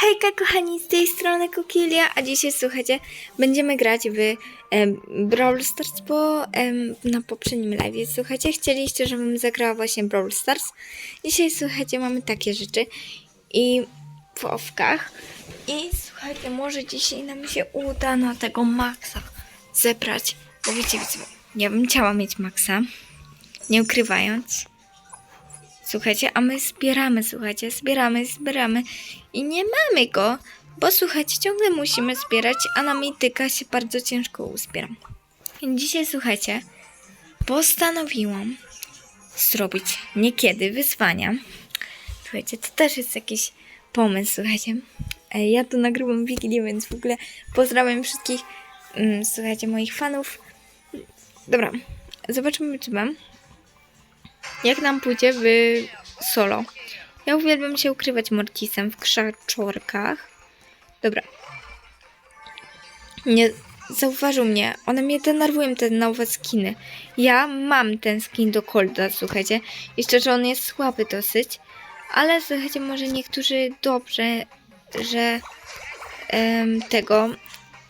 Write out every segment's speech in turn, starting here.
Hejka kochani, z tej strony Kukilia, a dzisiaj słuchajcie, będziemy grać w em, Brawl Stars, bo em, na poprzednim live, słuchajcie, chcieliście, żebym zagrała właśnie Brawl Stars. Dzisiaj słuchajcie, mamy takie rzeczy i w owkach i słuchajcie, może dzisiaj nam się uda na tego Maxa zebrać, bo wiecie, ja bym chciała mieć Maxa, nie ukrywając. Słuchajcie, a my zbieramy, słuchajcie, zbieramy, zbieramy i nie mamy go, bo słuchajcie, ciągle musimy zbierać, a na mityka się bardzo ciężko uzbieram. Dzisiaj, słuchajcie, postanowiłam zrobić niekiedy wyzwania. Słuchajcie, to też jest jakiś pomysł, słuchajcie. Ja tu nagrywam Wigilię, więc w ogóle pozdrawiam wszystkich, mm, słuchajcie, moich fanów. Dobra, zobaczymy, czy mam jak nam pójdzie w solo. Ja uwielbiam się ukrywać Mortisem w krzaczorkach. Dobra. Nie zauważył mnie. One mnie denerwują, te nowe skiny. Ja mam ten skin do Colda, słuchajcie. I szczerze, on jest słaby dosyć. Ale słuchajcie, może niektórzy dobrze, że tego,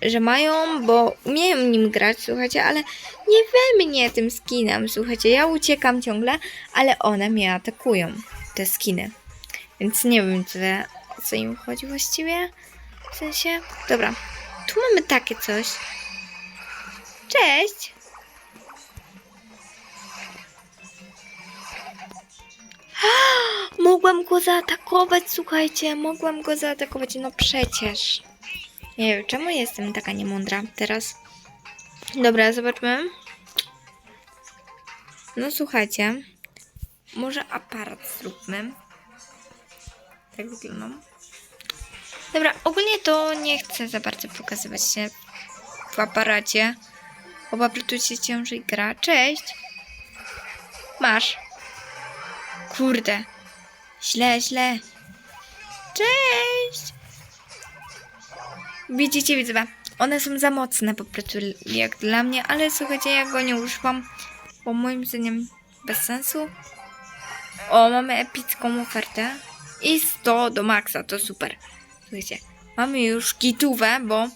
że mają, bo umieją nim grać, słuchajcie, ale nie we mnie tym skinem, słuchajcie, ja uciekam ciągle, ale one mnie atakują, te skiny. Więc nie wiem, co, co im chodzi właściwie. W sensie, dobra, tu mamy takie coś. Cześć! Mogłam go zaatakować, słuchajcie, mogłam go zaatakować, no przecież. Nie wiem, czemu jestem taka niemądra teraz. Dobra, zobaczmy. No słuchajcie. Może aparat zróbmy. Tak wyglądam. Dobra, ogólnie to nie chcę za bardzo pokazywać się w aparacie. Prostu się ciężej gra. Cześć! Masz. Kurde. Źle, źle. Cześć! Widzicie, widzę. One są za mocne po prostu jak dla mnie, ale słuchajcie, ja go nie używam, bo moim zdaniem bez sensu. O, mamy epicką ofertę. I 100 do maksa, to super. Słuchajcie, mamy już gitówę, bo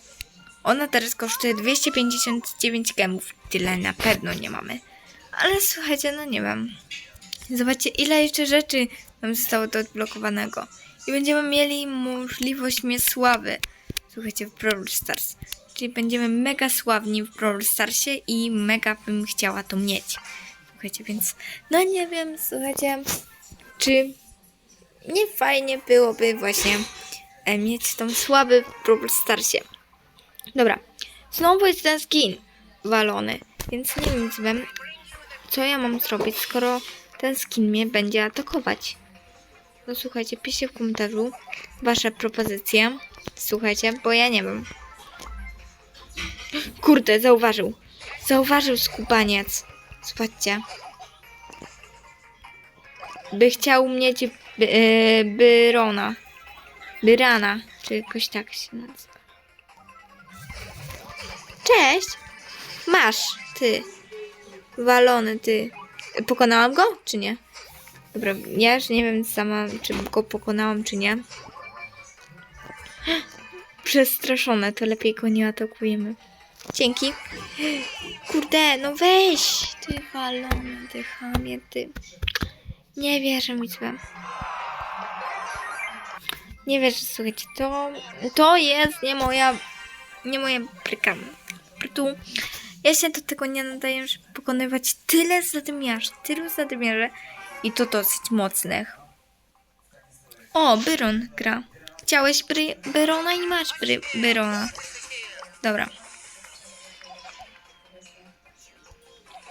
ona teraz kosztuje 259 gemów. Tyle na pewno nie mamy. Ale słuchajcie, no nie wiem. Zobaczcie, ile jeszcze rzeczy nam zostało do odblokowanego. I będziemy mieli możliwość mnie sławy. Słuchajcie, w Brawl Stars. Czyli będziemy mega sławni w Brawl Starsie i mega bym chciała to mieć. Słuchajcie, więc no nie wiem, słuchajcie, czy nie fajnie byłoby właśnie e, mieć tą sławę w Brawl Starsie. Dobra, znowu jest ten skin walony, więc nie wiem, co, wiem, co ja mam zrobić, skoro ten skin mnie będzie atakować. No słuchajcie, piszcie w komentarzu wasze propozycje. Słuchajcie, bo ja nie wiem. Kurde, zauważył. Zauważył skubaniec. Zobaczcie. By chciał mieć by, yy, Byrona. Byrana, czy jakoś tak się nazywa. Cześć! Masz, ty. Walony, ty. Pokonałam go, czy nie? Dobra, ja już nie wiem sama, czy go pokonałam, czy nie. Przestraszone, to lepiej go nie atakujemy. Dzięki. Kurde, no weź! Ty walony, ty chamie, ty. Nie wierzę mi złem. Nie wierzę, słuchajcie, to, to jest nie moja, nie moja bryka. Prostu ja się do tego nie nadaję, żeby pokonywać tyle zadymiarzy, tylu zadymiarzy i to dosyć mocnych. O, Byron gra. Chciałeś bry, Byrona i masz bry, Byrona. Dobra.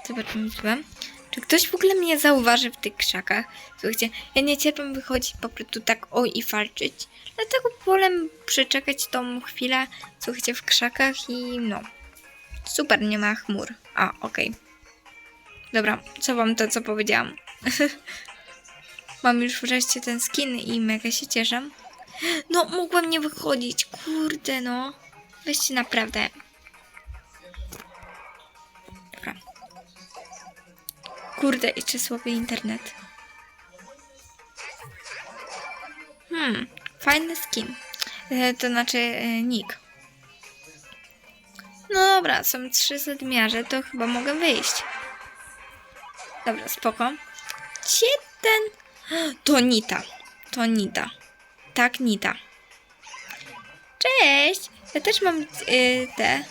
Zobaczymy sobie. Czy ktoś w ogóle mnie zauważy w tych krzakach? Słuchajcie, ja nie cierpię wychodzić po prostu tak o i walczyć. Dlatego wolę przeczekać tą chwilę, słuchajcie, w krzakach i no. Super, nie ma chmur. A, okej. Dobra, co wam to, co powiedziałam? Mam już wreszcie ten skin i mega się cieszę. No, mogłam nie wychodzić. Kurde, no. Weźcie naprawdę. Dobra. Kurde, jeszcze słaby internet. Hmm, fajny skin. E, to znaczy e, nick. No dobra, są trzy zadmiarze, to chyba mogę wyjść. Dobra, spoko. Gdzie ten... To Nita. To Nita. Tak, Nita. Cześć! Ja też mam y, te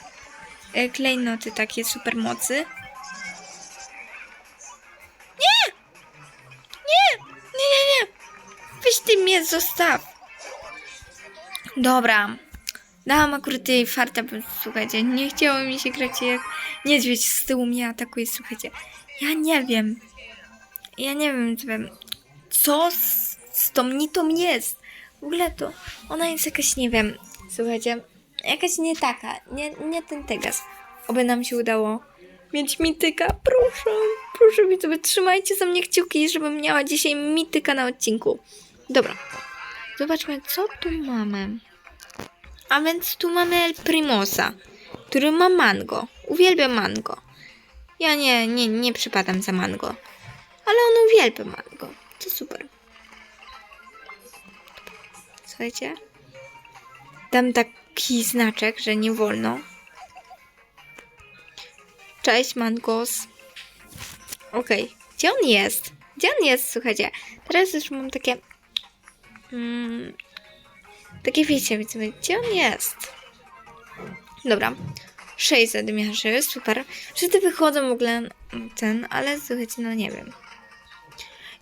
y, klejnoty takie super mocy. Nie! Nie! Nie, nie, nie! Weź ty mnie zostaw! Dobra. Dałam akurat jej farta, bo słuchajcie, nie chciało mi się grać jak niedźwiedź z tyłu mnie atakuje, słuchajcie. Ja nie wiem. Ja nie wiem. Co z, z tą nitą jest? W ogóle to ona jest jakaś, nie wiem, słuchajcie, jakaś nie taka, nie, nie ten Tegas. Oby nam się udało mieć mityka, proszę, proszę mi sobie trzymajcie za mnie kciuki, żebym miała dzisiaj mityka na odcinku. Dobra, zobaczmy, co tu mamy. A więc tu mamy El Primosa, który ma mango. Uwielbiam mango. Ja nie, nie, nie przypadam za mango. Ale on uwielbia mango. To super. Słuchajcie. Dam taki znaczek, że nie wolno. Cześć, mangos. Okej. Gdzie on jest? Gdzie on jest? Słuchajcie. Teraz już mam takie... Mm, takie wiecie, wiecie, gdzie on jest? Dobra. Sześć zadmiarzy, super. Wszyscy wychodzą w ogóle ten, ale słuchajcie, no nie wiem.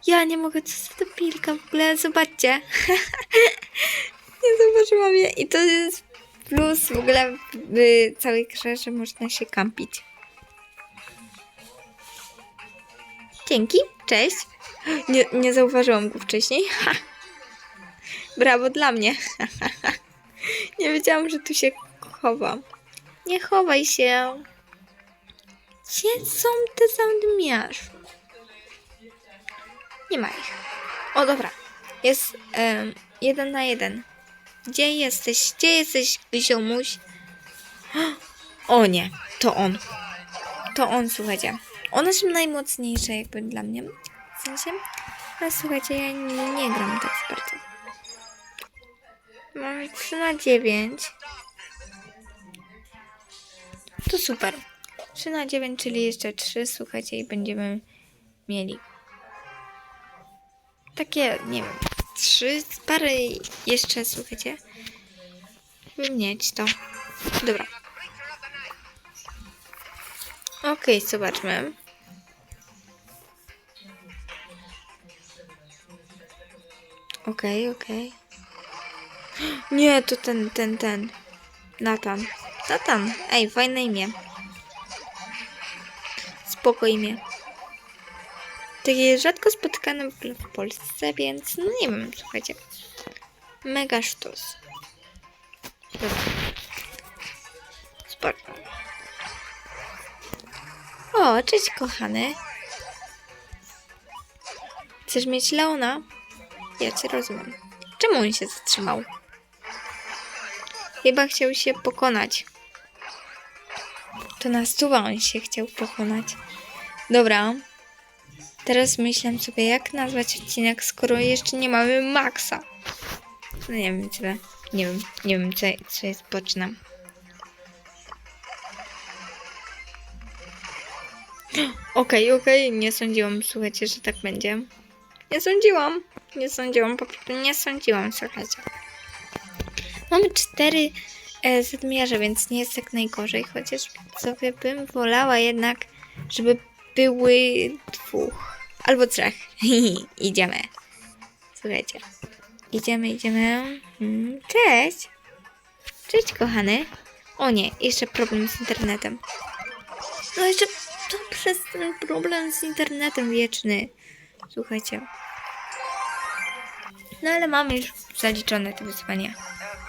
Ja nie mogę, co za to pilka w ogóle, zobaczcie. nie zauważyłam je. I to jest plus w ogóle w całej grze, że można się kampić. Dzięki, cześć. Nie, nie zauważyłam go wcześniej. Brawo dla mnie. nie wiedziałam, że tu się chowa. Nie chowaj się. Gdzie są te zadmiarze? Nie ma ich. O, dobra. Jest jeden na jeden. Gdzie jesteś? Gdzie jesteś, ziomuś? O nie, to on. To on, słuchajcie. One są najmocniejsze jakby dla mnie. W sensie, ale słuchajcie, ja nie, nie gram tak bardzo. Mamy 3 na 9. To super. 3 na 9, czyli jeszcze 3, słuchajcie, i będziemy mieli takie, nie wiem, 3, parę jeszcze, słuchajcie, żeby mieć to. Dobra. Okej, zobaczmy. Okej, okej. Nie, to ten, ten, ten. Natan. Natan. Ej, fajne imię. Spoko imię. Takie rzadko spotykane w Polsce, więc no nie wiem, słuchajcie. Mega sztos. Dobra. O, cześć kochany. Chcesz mieć Leona? Ja cię rozumiem. Czemu on się zatrzymał? Chyba chciał się pokonać. To na stuwa on się chciał pokonać. Dobra. Teraz myślę sobie, jak nazwać odcinek, skoro jeszcze nie mamy Maxa. No nie wiem, co, nie wiem, nie wiem, co, co jest, poczynam. Okej, okej, nie sądziłam, słuchajcie, że tak będzie. Nie sądziłam, nie sądziłam, po prostu nie sądziłam, słuchajcie. Mamy cztery e, zadmiarze, więc nie jest tak najgorzej, chociaż sobie bym wolała jednak, żeby były dwóch albo trzech. idziemy. Słuchajcie. Idziemy, idziemy. Mm, Cześć. Cześć, kochany. O nie, jeszcze problem z internetem. No jeszcze to przez ten problem z internetem wieczny. Słuchajcie. No ale mamy już zaliczone te wyzwania.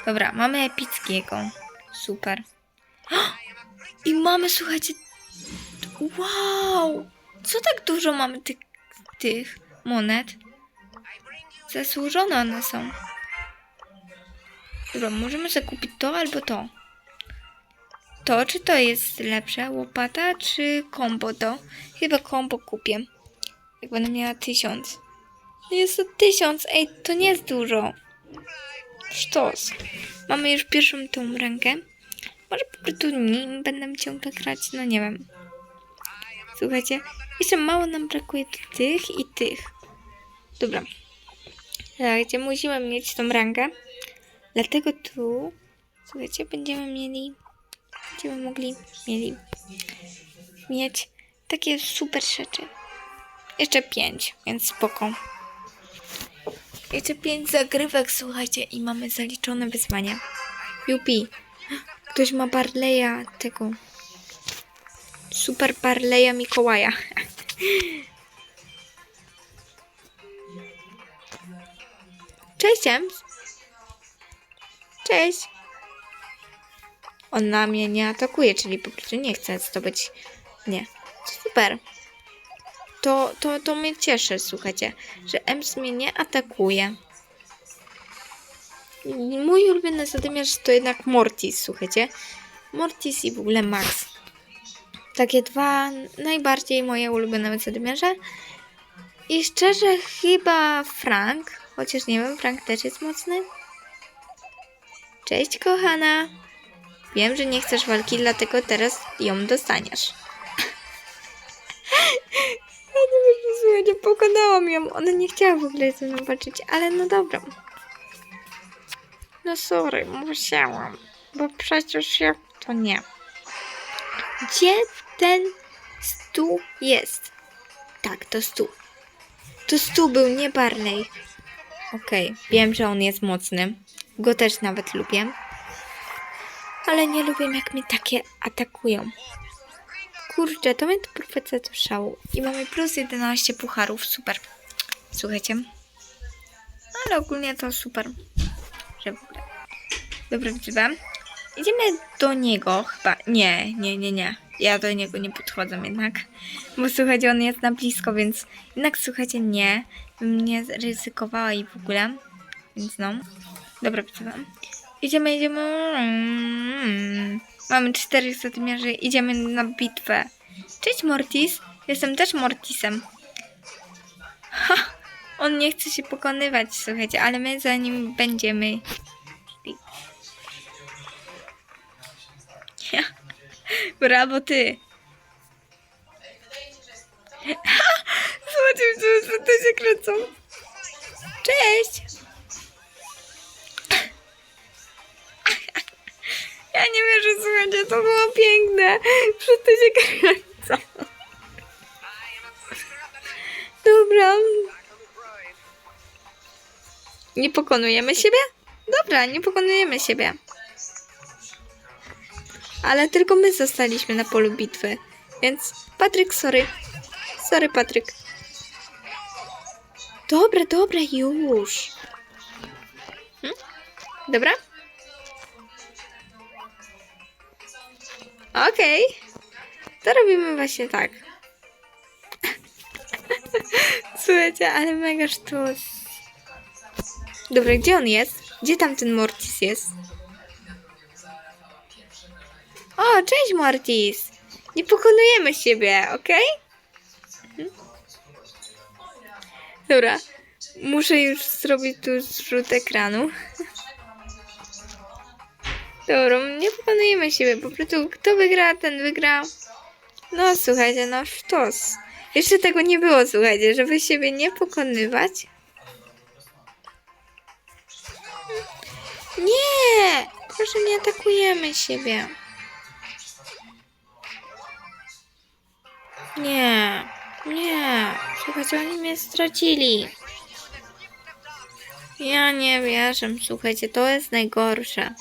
Dobra, mamy epickiego. Super. I mamy, słuchajcie. Wow! Co tak dużo mamy tych, tych monet? Zasłużone one są. Dobra, możemy sobie kupić to albo to. To, czy to jest lepsze? Łopata czy kombo to? Chyba kombo kupię. Jak będę miała tysiąc. Jest to tysiąc, ej, to nie jest dużo. Sztos. Mamy już pierwszą tą rękę. Może po prostu nim będę ciągle grać, no nie wiem. Słuchajcie, jeszcze mało nam brakuje tych i tych. Dobra. Słuchajcie, musimy mieć tą rangę. Dlatego tu, słuchajcie, będziemy mieli, będziemy mogli mieli mieć takie super rzeczy. Jeszcze pięć, więc spoko. Jeszcze pięć zagrywek, słuchajcie, i mamy zaliczone wyzwanie. Jupi, ktoś ma Barleya tego. Super Barleya Mikołaja. Cześć, Ems. Cześć. On na mnie nie atakuje, czyli po prostu nie chce zdobyć. Nie. Super. To, to, to mnie cieszy, słuchajcie, że Ems mnie nie atakuje. Mój ulubiony zadymiarz to jednak Mortis, słuchajcie. Mortis i w ogóle Max. Takie dwa najbardziej moje ulubione zadymiarze. I szczerze chyba Frank, chociaż nie wiem, Frank też jest mocny. Cześć kochana. Wiem, że nie chcesz walki, dlatego teraz ją dostaniesz. Ja nie wiem, słuchajcie, pokonałam ją. Ona nie chciała w ogóle ze mną walczyć, ale no dobra. No sorry, musiałam. Bo przecież ja to nie. Gdzie ten stół jest? Tak, to stół. To stół był, nie Barley. Okej, wiem, że on jest mocny. Go też nawet lubię. Ale nie lubię, jak mnie takie atakują. Kurczę, to mnie to profecja do. I mamy plus 11 pucharów, super. Słuchajcie. Ale ogólnie to super. Że w ogóle. Dobra. Idziemy do niego chyba. Nie, nie, nie, nie. Ja do niego nie podchodzę jednak. Bo słuchajcie, on jest na blisko, więc jednak słuchajcie, nie. Bym nie ryzykowała i w ogóle. Więc no. Dobra, widzę. Idziemy, idziemy. Mamy czterech zatymiarzy. Idziemy na bitwę. Cześć Mortis. Jestem też Mortisem. Ha! On nie chce się pokonywać, słuchajcie, ale my za nim będziemy. Ja. Brawo ty. Ha! Zobaczcie, że to się kręcą. Cześć. Ja nie wierzę, słuchajcie, to było piękne. Wszyscy się kręcą. Dobra. Nie pokonujemy siebie? Dobra, nie pokonujemy siebie. Ale tylko my zostaliśmy na polu bitwy. Więc Patryk, sorry. Sorry, Patryk. Dobra, dobra, już. Hm? Dobra? Okej. To robimy właśnie tak. Słuchajcie, ale mega sztos. Dobra, gdzie on jest? Gdzie tam ten Mortis jest? O, cześć Mortis! Nie pokonujemy siebie, okej? Mhm. Dobra, muszę już zrobić tu zrzut ekranu. Dobra, nie pokonujemy siebie, po prostu kto wygra, ten wygra. No słuchajcie, no sztos. Jeszcze tego nie było, słuchajcie, żeby siebie nie pokonywać. Nie! Proszę, nie atakujemy siebie. Nie, nie. Słuchajcie, oni mnie stracili. Ja nie wierzę, słuchajcie, to jest najgorsze,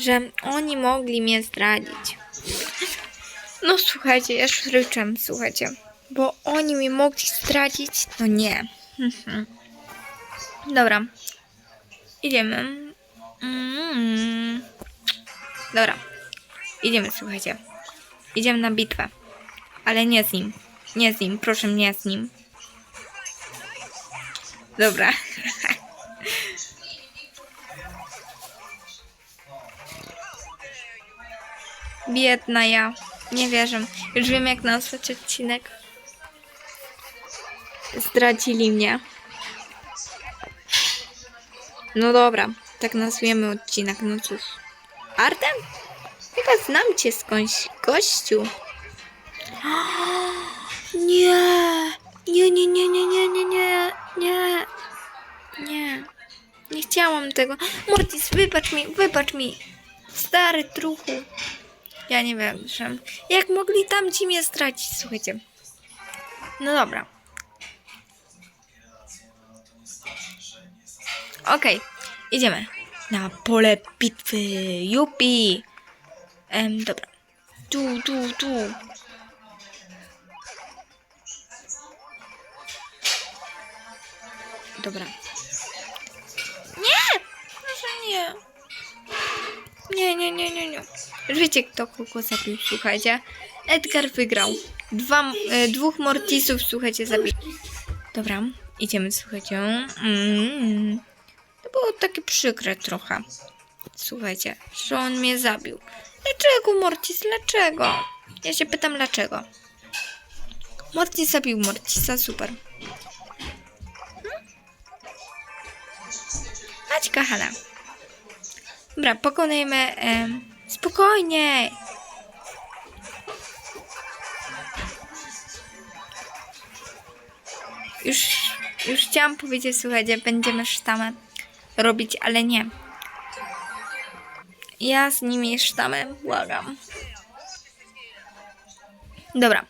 że oni mogli mnie zdradzić. No słuchajcie, ja ryczę, słuchajcie, bo oni mnie mogli zdradzić, no nie. Mhm. Dobra, idziemy. Mm. Dobra, idziemy, słuchajcie. Idziemy na bitwę, ale nie z nim. Nie z nim, proszę nie z nim. Dobra. Biedna ja. Nie wierzę. Już wiem jak nazwać odcinek. Zdradzili mnie. No dobra. tak nazwiemy odcinek, no cóż. Artem? Chyba znam cię skądś, gościu. Nie, nie, nie, nie, nie, nie, nie, nie, nie, nie. Nie chciałam tego. Mortis, wybacz mi, wybacz mi. Stary truchu. Ja nie wiem, że... Jak mogli tam ci mnie stracić, słuchajcie. No dobra. Okej, idziemy. Na pole bitwy. Jupi. Em, dobra. Tu, tu, tu. Dobra. Nie! Proszę nie. Nie, nie, nie, nie, nie. Już wiecie, kto kogo zabił, słuchajcie. Edgar wygrał. Dwa, e, dwóch Mortisów, słuchajcie, zabił. Dobra, idziemy, słuchajcie. Mm. To było takie przykre trochę. Słuchajcie, że on mnie zabił. Dlaczego, Mortis? Dlaczego? Ja się pytam, dlaczego. Mortis zabił Mortisa, super. Chodź, kochana. Dobra, pokonajmy... em, spokojnie! Już, już chciałam powiedzieć, słuchajcie, będziemy sztamę robić, ale nie. Ja z nimi sztamę, błagam. Dobra.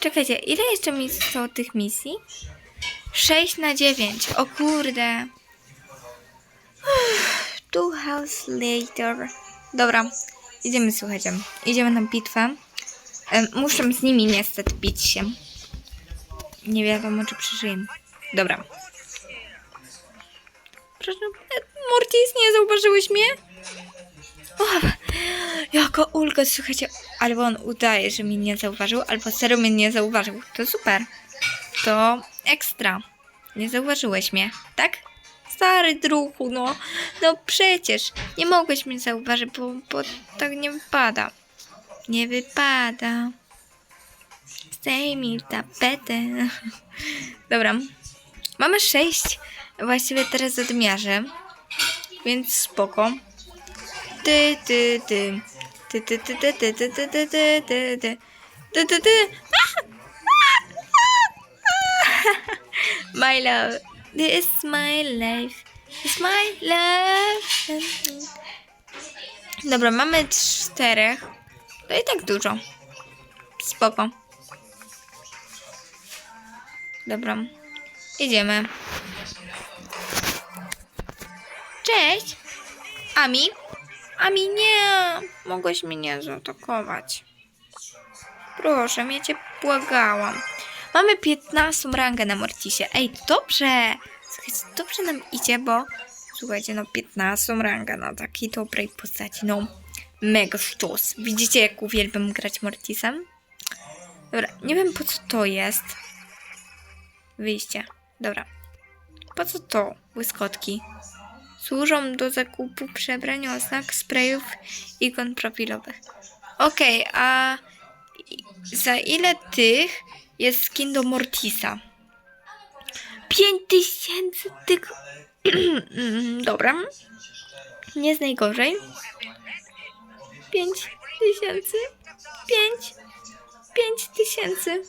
Czekajcie, ile jeszcze mi są tych misji? 6 na 9. O kurde. Two hours later. Dobra, idziemy, słuchajcie. Idziemy na bitwę. Muszę z nimi niestety bić się. Nie wiadomo, czy przeżyję. Dobra. Proszę, e, Mortis, nie zauważyłeś mnie? O, jaka ulga, słuchajcie. Albo on udaje, że mnie nie zauważył, albo serio mnie nie zauważył. To super. To ekstra. Nie zauważyłeś mnie, tak? Stary druhu, no. No przecież. Nie mogłeś mnie zauważyć, bo, bo tak nie wypada. Nie wypada. Zdejmij tapetę. Dobra. Mamy sześć właściwie teraz odmiarzy. Więc spoko. Ty, ty, ty. Ty, ty, ty, ty, ty, ty, ty, ty, ty, ty, ty. Ty, ty, ty. My love. This is my life. It's my life. Dobra, mamy czterech. To i tak dużo. Spoko. Dobra. Idziemy. Cześć. Ami? Ami, nie. Mogłeś mnie zaatakować. Proszę, mnie cię błagałam. Mamy 15 rangę na Mortisie. Ej, dobrze. Słuchajcie, dobrze nam idzie, bo słuchajcie, no 15 rangę na takiej dobrej postaci. No, mega sztos. Widzicie, jak uwielbiam grać Mortisem? Dobra, nie wiem po co to jest. Wyjście. Dobra. Po co to, błyskotki? Służą do zakupu przebrań, oznak, sprayów, ikon profilowych. Okej, a i- za ile tych jest skin do Mortisa? 5000 tych. Dobra. Nie jest najgorzej. 5000. 5. 5000.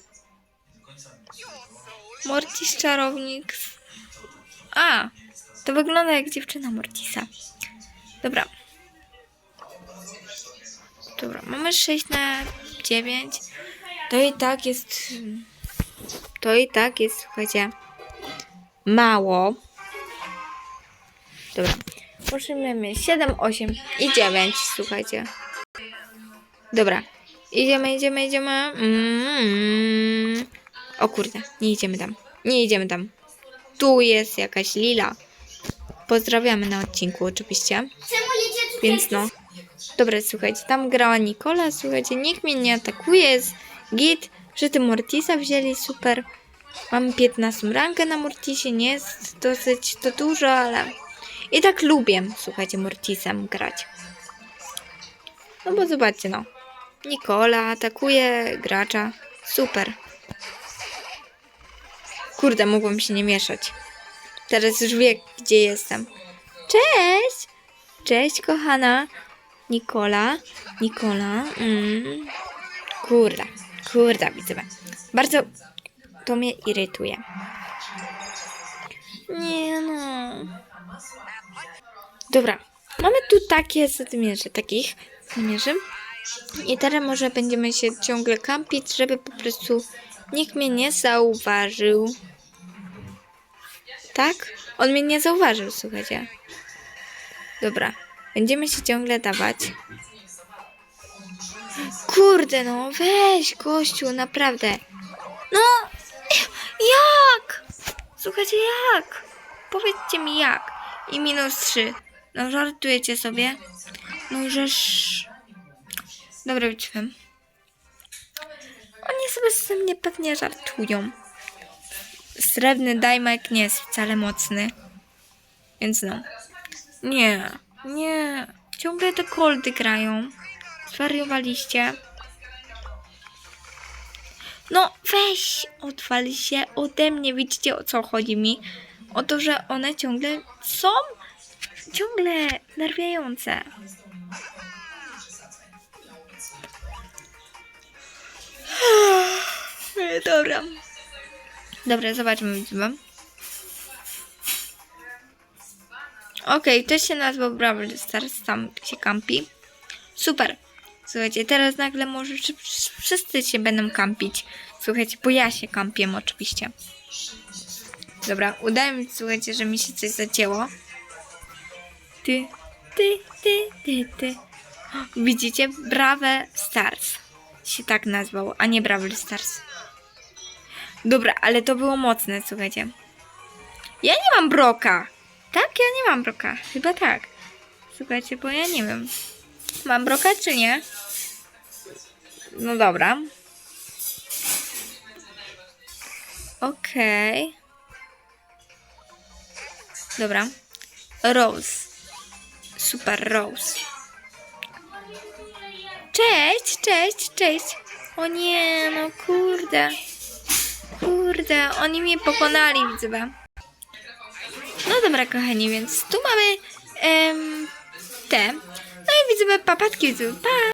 Mortis czarownik. A, to wygląda jak dziewczyna Mortisa. Dobra. Dobra, mamy 6 na 9. To i tak jest. To i tak jest, słuchajcie, mało. Dobra. Musimy 7, 8 i 9, słuchajcie. Dobra. Idziemy, idziemy, idziemy. Mm. O kurde, nie idziemy tam. Nie idziemy tam. Tu jest jakaś lila. Pozdrawiamy na odcinku oczywiście. Więc no. Dobra, słuchajcie, tam grała Nikola, słuchajcie, nikt mnie nie atakuje, jest git, że ty Mortisa wzięli, super. Mam 15 rankę na Mortisie, nie jest dosyć to dużo, ale i tak lubię, słuchajcie, Mortisem grać. No bo zobaczcie, no. Nikola atakuje gracza, super. Kurde, mogłam się nie mieszać. Teraz już wie, gdzie jestem. Cześć! Cześć, kochana. Nikola. Nikola. Mm. Kurda. Kurda, widzowie. Bardzo to mnie irytuje. Nie no. Dobra. Mamy tu takie zadymiarze, takich zadymiarzy. I teraz może będziemy się ciągle kampić, żeby po prostu nikt mnie nie zauważył. Tak? On mnie nie zauważył, słuchajcie. Dobra. Będziemy się ciągle dawać. Kurde no, weź gościu, naprawdę. No, jak? Słuchajcie, jak? Powiedzcie mi jak. I minus trzy. No żartujecie sobie? No żeż... Dobra, wyciwam. Oni sobie ze mnie pewnie żartują. Srebrny dajmek nie jest wcale mocny. Więc no. Nie, nie. Ciągle te koldy grają. Zwariowaliście. No weź, odwal się ode mnie. Widzicie o co chodzi mi? O to, że one ciągle są ciągle nerwiające. Dobra. Dobra, zobaczmy widzowie. Okej, to się nazywa Brawl Stars, tam się kampi. Super. Słuchajcie, teraz nagle może wszyscy się będą kampić. Słuchajcie, bo ja się kampię oczywiście. Dobra, udaje mi słuchajcie, że mi się coś zacięło. Ty, ty, ty, ty, ty. Widzicie? Brave Stars się tak nazwał, a nie Brawl Stars. Dobra, ale to było mocne, słuchajcie. Ja nie mam broka. Tak? Ja nie mam broka. Chyba tak. Słuchajcie, bo ja nie wiem. Mam broka czy nie? No dobra. Okej. Dobra. Rose. Super Rose. Cześć, cześć, cześć. O nie, no kurde. Kurde, oni mnie pokonali, widzę. No dobra, kochani, więc tu mamy em, te. Widzę papatki. Pa!